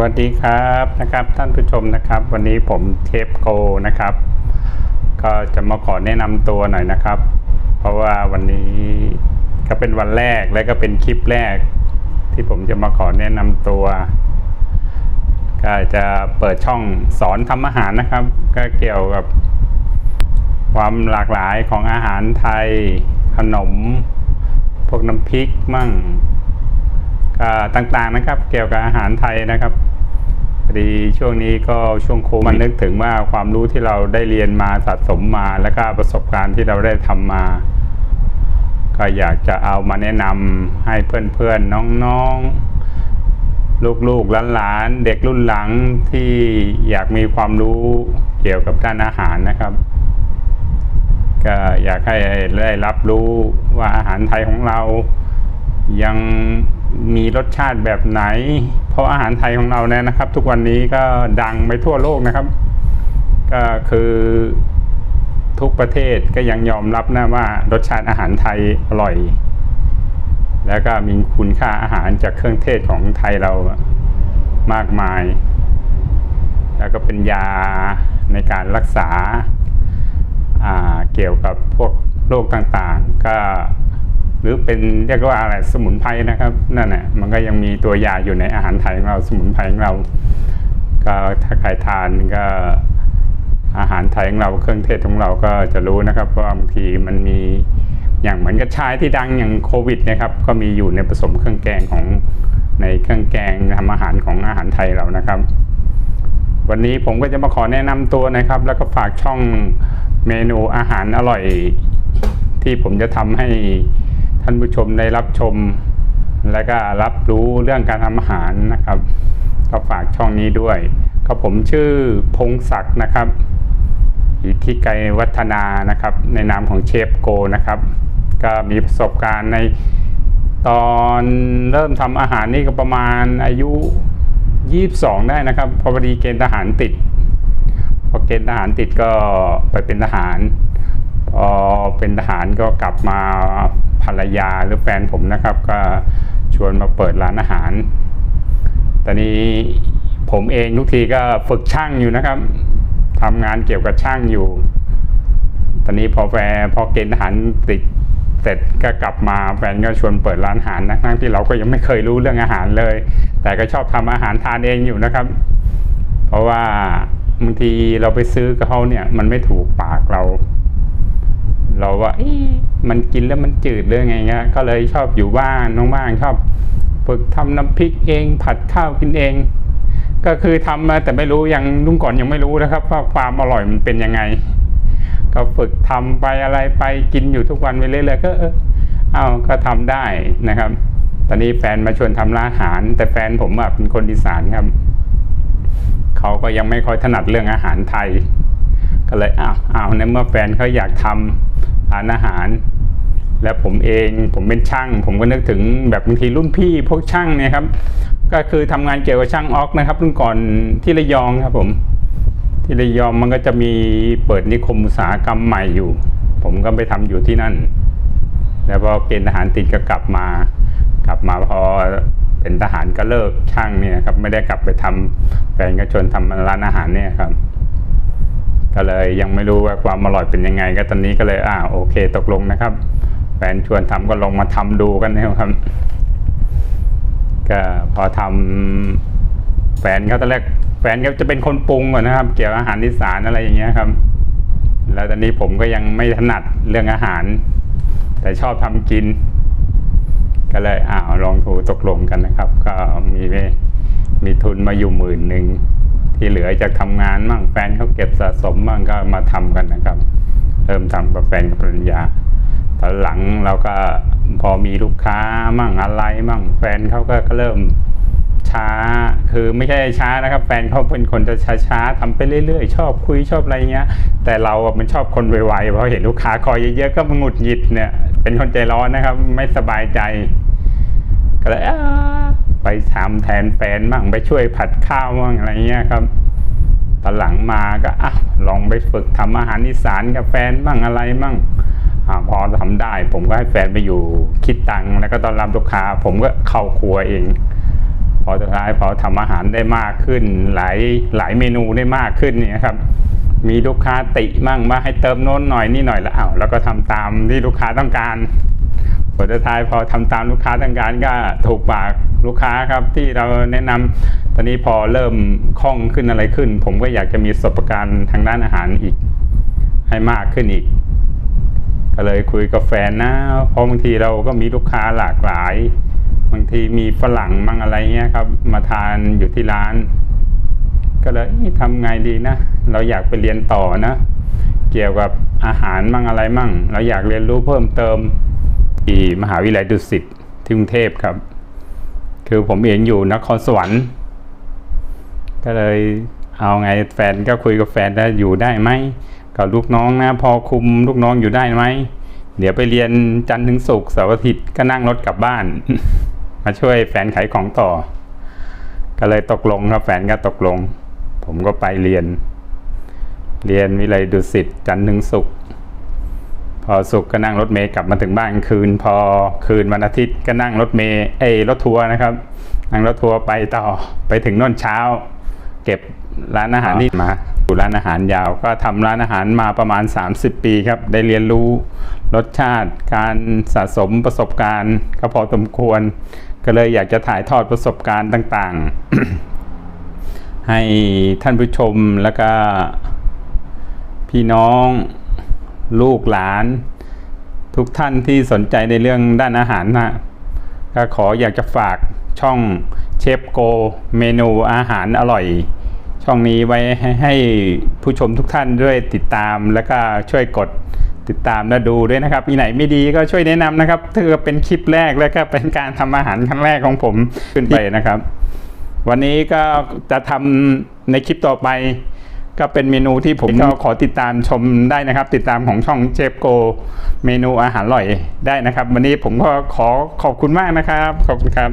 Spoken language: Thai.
วัสดีครับนะครับท่านผู้ชมนะครับ วันนี้ผมเทปโกนะครับ ก็จะมาขอแนะนำตัวหน่อยนะครับ เพราะว่าวันนี้ก็เป็นวันแรกและก็เป็นคลิปแรก ที่ผมจะมาขอแนะนำตัว ก็จะเปิดช่องสอนทำอาหารนะครับ ก็เกี่ยวกับความหลากหลายของอาหารไทยขนม พวกน้ำพริกมั่ง ต่างๆนะครับ เกี่ยวกับอาหารไทยนะครับพอดีช่วงนี้ก็ช่วงโควิดมันนึกถึงว่าความรู้ที่เราได้เรียนมาสะสมมา แล้วก็ประสบการณ์ที่เราได้ทำมา ก็อยากจะเอามาแนะนำให้เพื่อนๆน้องๆ ลูกๆหลานๆเด็กรุ่นหลังที่อยากมีความรู้เกี่ยวกับด้านอาหารนะครับก็อยากให้ได้รับรู้ว่าอาหารไทยของเรายัง มีรสชาติแบบไหน เพราะอาหารไทยของเราเนี่ยนะครับ ทุกวันนี้ก็ดังไปทั่วโลกนะครับ ก็คือทุกประเทศก็ยังยอมรับนะว่ารสชาติอาหารไทยอร่อย แล้วก็มีคุณค่าอาหารจากเครื่องเทศของไทยเรามากมาย แล้วก็เป็นยาในการรักษาาเกี่ยวกับพวกโรคต่างๆ ก็ หรือเป็นเรียกว่าอะไรสมุนไพรนะครับนั่นแหละมันก็ยังมีตัวยาอยู่ในอาหารไทยของเราสมุนไพรของเรา ก็ถ้าใครทานก็อาหารไทยของเราเครื่องเทศของเราก็จะรู้นะครับว่าบางทีมันมีอย่างเหมือนกระชายที่ดังอย่างโควิดนะครับก็มีอยู่ในผสมเครื่องแกงของในเครื่องแกงทำอาหารของอาหารไทยเรานะครับ วันนี้ผมก็จะมาขอแนะนำตัวนะครับ แล้วก็ฝากช่องเมนูอาหารอร่อย ที่ผมจะทำให้ ท่านผู้ชมได้รับชม และก็รับรู้เรื่องการทำอาหารนะครับ ก็ฝากช่องนี้ด้วยก็ผมชื่อพงศักดิ์นะครับอิทธิไกรวัฒนานะครับ ในนามของเชฟโกนะครับ ก็มีประสบการณ์ในตอนเริ่มทำอาหารนี่ก็ประมาณอายุ 22 ได้นะครับพอพอดีเกณฑ์ทหารติดพอเกณฑ์ทหารติดก็ไปเป็นทหารพอเป็นทหารก็กลับมา ภรรยาหรือแฟนผมนะครับ ก็ชวนมาเปิดร้านอาหาร ตอนนี้ผมเองทุกทีก็ฝึกช่างอยู่นะครับทำงานเกี่ยวกับช่างอยู่ ตอนนี้พอแฟพอเกณฑ์ทหารติดเสร็จก็กลับมาแฟนก็ชวนเปิดร้านอาหารนะทั้งที่เราก็ยังไม่เคยรู้เรื่องอาหารเลย แต่ก็ชอบทำอาหารทานเองอยู่นะครับ เพราะว่าบางทีเราไปซื้อกับเขาเนี่ยมันไม่ถูกปากเรา เราว่าเอ๊ะมันกินแล้วมันจืดเลยไงเงี้ยก็เลยชอบอยู่บ้านน้องบ้านชอบฝึกทำน้ำพริกเอง ผัดข้าวกินเอง ก็คือทำมาแต่ไม่รู้ยังรุ่งก่อนยังไม่รู้นะครับว่าความอร่อยมันเป็นยังไง ก็ฝึกทำไปอะไรไปกินอยู่ทุกวันไปเรื่อยๆก็เออเอาก็ทำได้นะครับ ตอนนี้แฟนมาชวนทำร้านอาหาร แต่แฟนผมอะเป็นคนอีสานครับเขาก็ยังไม่ค่อยถนัดเรื่องอาหารไทย ก็เลยอ้าวอ้าวในเมื่อแฟนเขาอยากทำร้านอาหาร แล้วผมเองผมเป็นช่าง ผมก็นึกถึงแบบบางทีรุ่นพี่พวกช่างเนี่ยครับ ก็คือทำงานเกี่ยวกับช่างออกนะครับ รุ่นก่อนที่ระยองครับผมที่ระยองมันก็จะมีเปิดนิคมอุตสาหกรรมใหม่อยู่ ผมก็ไปทำอยู่ที่นั่น แล้วพอเกณฑ์ทหารติดก็กลับมา กลับมาพอเป็นทหารก็เลิกช่างเนี่ยครับไม่ได้กลับไปทำแฟนก็ชวนทำร้านอาหารเนี่ยครับ ก็เลยยังไม่รู้ว่าความอร่อยเป็นยังไง ก็ตอนนี้ก็เลยอ่าโอเค ตกลงนะครับแฟนชวนทำก็ลงมาทำดูกันนะครับ ก็พอทำแฟนเขาตอนแรกแฟนก็จะเป็นคนปรุงก่อนนะครับ เกี่ยวกับอาหารอีสานอะไรอย่างเงี้ยครับ แล้วตอนนี้ผมก็ยังไม่ถนัดเรื่องอาหาร แต่ชอบทำกิน ก็เลยอ้าวลองถูตกลงกันนะครับ ก็มีมีทุนมาอยู่หมื่นหนึ่ง ที่เหลือจากทำงานมั่งแฟนเขาเก็บสะสมมั่งก็มาทำกันนะครับ เริ่มทำกับแฟนกับภรรยาตอนหลังเราก็พอมีลูกค้ามั่งอะไรมั่งแฟนเขาก็เริ่มช้า คือไม่ใช่ช้านะครับ แฟนเขาเป็นคนจะช้าๆทำไปเรื่อยๆ ชอบคุยชอบอะไรเงี้ย แต่เราอะมันชอบคนไวๆเพราะเห็นลูกค้าคอยเยอะๆ ก็มาหงุดหงิดเนี่ย เป็นคนใจร้อนนะครับ ไม่สบายใจ ก็เลยอ ไปทำแทนแฟนมั่งไปช่วยผัดข้าวมั่งอะไรเงี้ยครับตอนหลังมาก็อะลองไปฝึกทำอาหารอีสานกับแฟนบ้างอะไรมั่งอพอทำได้ ผมก็ให้แฟนไปอยู่คิดตังค์แล้วก็ตอนรับลูกค้า ผมก็เข้าครัวเอง พอสุดท้ายพอทำอาหารได้มากขึ้น หลายหลายเมนูได้มากขึ้นเนี่ยครับ มีลูกค้าติมั่งว่าให้เติมโน้นหน่อยนี่หน่อยแล้วอ้าวแล้วก็ทำตามที่ลูกค้าต้องการผลสุดท้ายพอทำตามลูกค้าต้องการก็ถูกปาก ลูกค้าครับที่เราแนะนำตอนนี้พอเริ่มคล่องขึ้นอะไรขึ้น ผมก็อยากจะมีประสบการณ์ทางด้านอาหารอีก ให้มากขึ้นอีก ก็เลยคุยกับแฟนนะ เพราะบางทีเราก็มีลูกค้าหลากหลาย บางทีมีฝรั่งมั่งอะไรเงี้ยครับ มาทานอยู่ที่ร้าน ก็เลยทำไงดีนะ เราอยากไปเรียนต่อนะ เกี่ยวกับอาหารมั่งอะไรมั่ง เราอยากเรียนรู้เพิ่มเติมที่มหาวิทยาลัยดุสิตที่กรุงเทพครับ คือผมเองอยู่นครสวรรค์ก็เลยเอาไงแฟนก็คุยกับแฟนได้อยู่ได้ไหมกับลูกน้องนะพอคุมลูกน้องอยู่ได้ไหมเดี๋ยวไปเรียนจันทร์ถึงศุกร์เสาร์อาทิตย์ก็นั่งรถกลับบ้าน มาช่วยแฟนขายของต่อ ก็เลยตกลงครับแฟนก็ตกลง ผมก็ไปเรียน เรียนวิเลยดุสิตจันทร์ถึงศุกร์ พอศุกก็นั่งรถเมย์กลับมาถึงบ้านคืน พอคืนวันอาทิตย์ก็นั่งรถเมย์เอ้รถทัวร์นะครับ นั่งรถทัวร์ไปต่อไปถึงน่นเช้า เก็บร้านอาหารที่มาอยู่ร้านอาหารยาว ก็ทำร้านอาหารมาประมาณ 30 ปีครับ ได้เรียนรู้รสชาติการสะสมประสบการณ์ก็พอสมควร ก็เลยอยากจะถ่ายทอดประสบการณ์ต่างๆ ให้ท่านผู้ชมแล้วก็พี่น้อง ลูกหลาน ทุกท่านที่สนใจในเรื่องด้านอาหารนะก็ขออยากจะฝากช่องเชฟโกเมนูอาหารอร่อย ช่องนี้ไว้ให้ผู้ชมทุกท่านด้วยติดตามแล้วก็ช่วยกดติดตามและดูด้วยนะครับมีไหนไม่ดีก็ช่วยแนะนำนะครับถือเป็นคลิปแรกแล้วก็เป็นการทำอาหารครั้งแรกของผมขึ้นไปนะครับ วันนี้ก็จะทำในคลิปต่อไป ก็เป็นเมนูที่ผมก็ขอติดตามชมได้นะครับ ติดตามของช่องเชฟโก เมนูอาหารอร่อยได้นะครับ วันนี้ผมก็ขอขอบคุณมากนะครับ ขอบคุณครับ